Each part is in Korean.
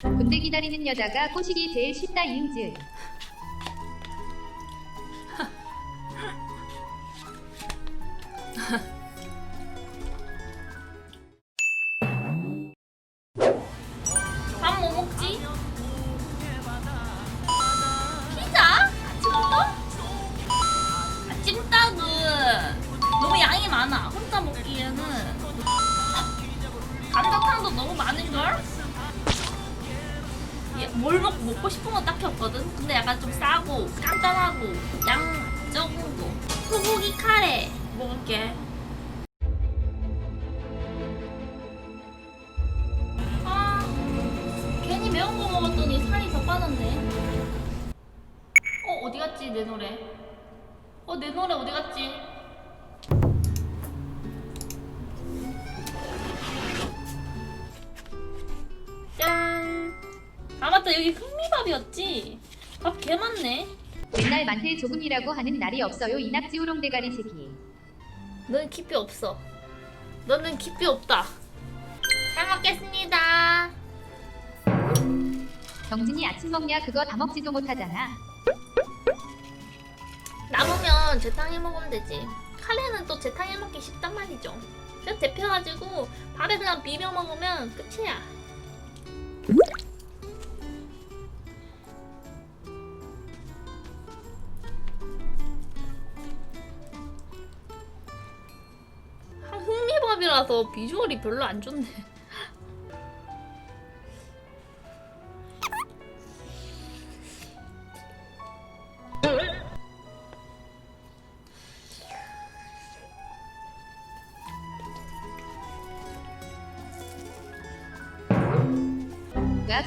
군대 기다리는 여자가 꼬시기 제일 쉽다 이응즈. 뭘 먹, 먹고 싶은 건 딱히 없거든? 근데 약간 좀 싸고 간단하고 양 적은 거 소고기 카레 먹을게 아 괜히 매운 거 먹었더니 살이 더 빠졌네. 어 어디 갔지 내 노래? 어 내 노래 어디 갔지? 맞다 여기 흑미밥이었지. 밥 개 많네. 맨날 만태 조금이라고 하는 날이 없어요 이 낙지 우롱 대가리 새끼. 너는 깊이 없어. 너는 깊이 없다. 잘 먹겠습니다. 경진이 아침 먹냐 그거 다 먹지도 못하잖아. 남으면 재탕 해 먹으면 되지. 카레는 또 재탕 해 먹기 쉽단 말이죠. 그냥 데펴가지고 밥에 그냥 비벼 먹으면 끝이야. 흑미밥이라서 비주얼이 별로 안 좋네.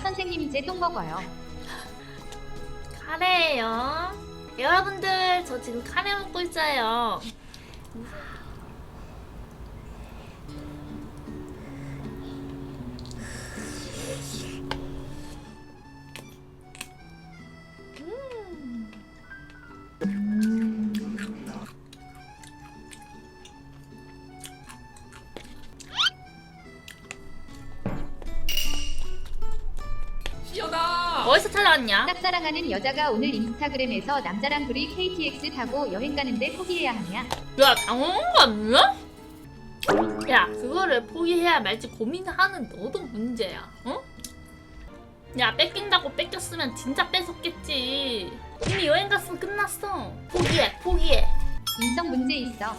선생님 이제 똥 먹어요. 카레예요. 여러분들 저 지금 카레 먹고 있어요. 어디서 찾아왔냐? 짝사랑하는 여자가 오늘 인스타그램에서 남자랑 둘이 KTX 타고 여행 가는데 포기해야 하냐? 야 당황한 거 아니야? 야 그거를 포기해야 말지 고민하는 너도 문제야 어? 야 뺏긴다고 뺏겼으면 진짜 뺏었겠지 이미 여행 갔으면 끝났어 포기해 포기해 인성 문제 있어.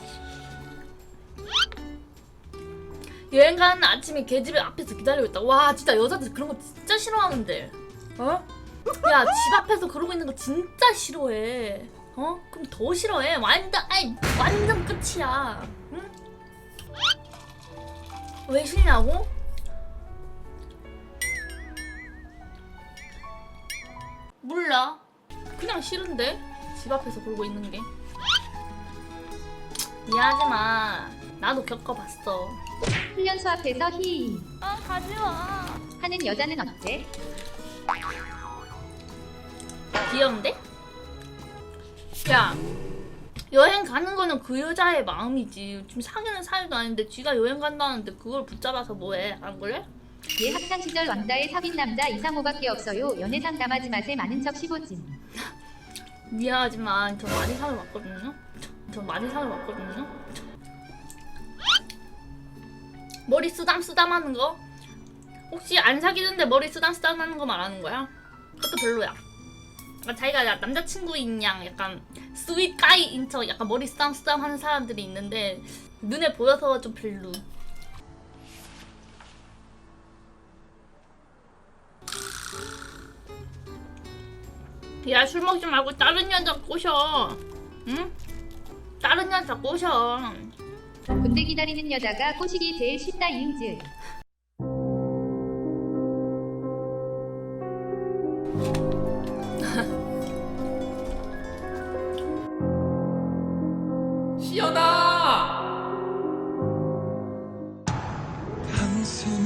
여행 가는 아침에 걔 집에 앞에서 기다리고 있다 와 진짜 여자들 그런 거 진짜 싫어하는데 어? 야 집 앞에서 그러고 있는 거 진짜 싫어해. 어? 그럼 더 싫어해. 완전 아이 완전 끝이야. 응? 왜 싫냐고? 몰라. 그냥 싫은데? 집 앞에서 그러고 있는 게. 미안하지마. 나도 겪어봤어. 훈련소 앞에서 히 아 가지마. 하는 여자는 어때? 귀여운데? 야 여행 가는 거는 그 여자의 마음이지 지금 사귀는 사이도 아닌데 쥐가 여행 간다는데 그걸 붙잡아서 뭐해 안 그래? 얘 학창 시절 왕따의 삽인 남자 이상호밖에 없어요. 연애 상 담하지 마세 많은 척 15진. 미안하지만 저 많이 상을 받거든요 저 많이 상을 받거든요 머리 쓰담 쓰담 하는 거? 혹시 안 사귀는데 머리 쓰담 쓰담 하는 거 말하는 거야? 그것도 별로야 자기가 야- 남자친구인 양 약간 스윗 가이인 척 약간 머리 쓰담쓰담 하는 사람들이 있는데 눈에 보여서 좀 별로 야 술 먹지 말고 다른 여자 꼬셔 응? 다른 여자 꼬셔 군대 기다리는 여자가 꼬시기 제일 쉽다 이응즈. Listen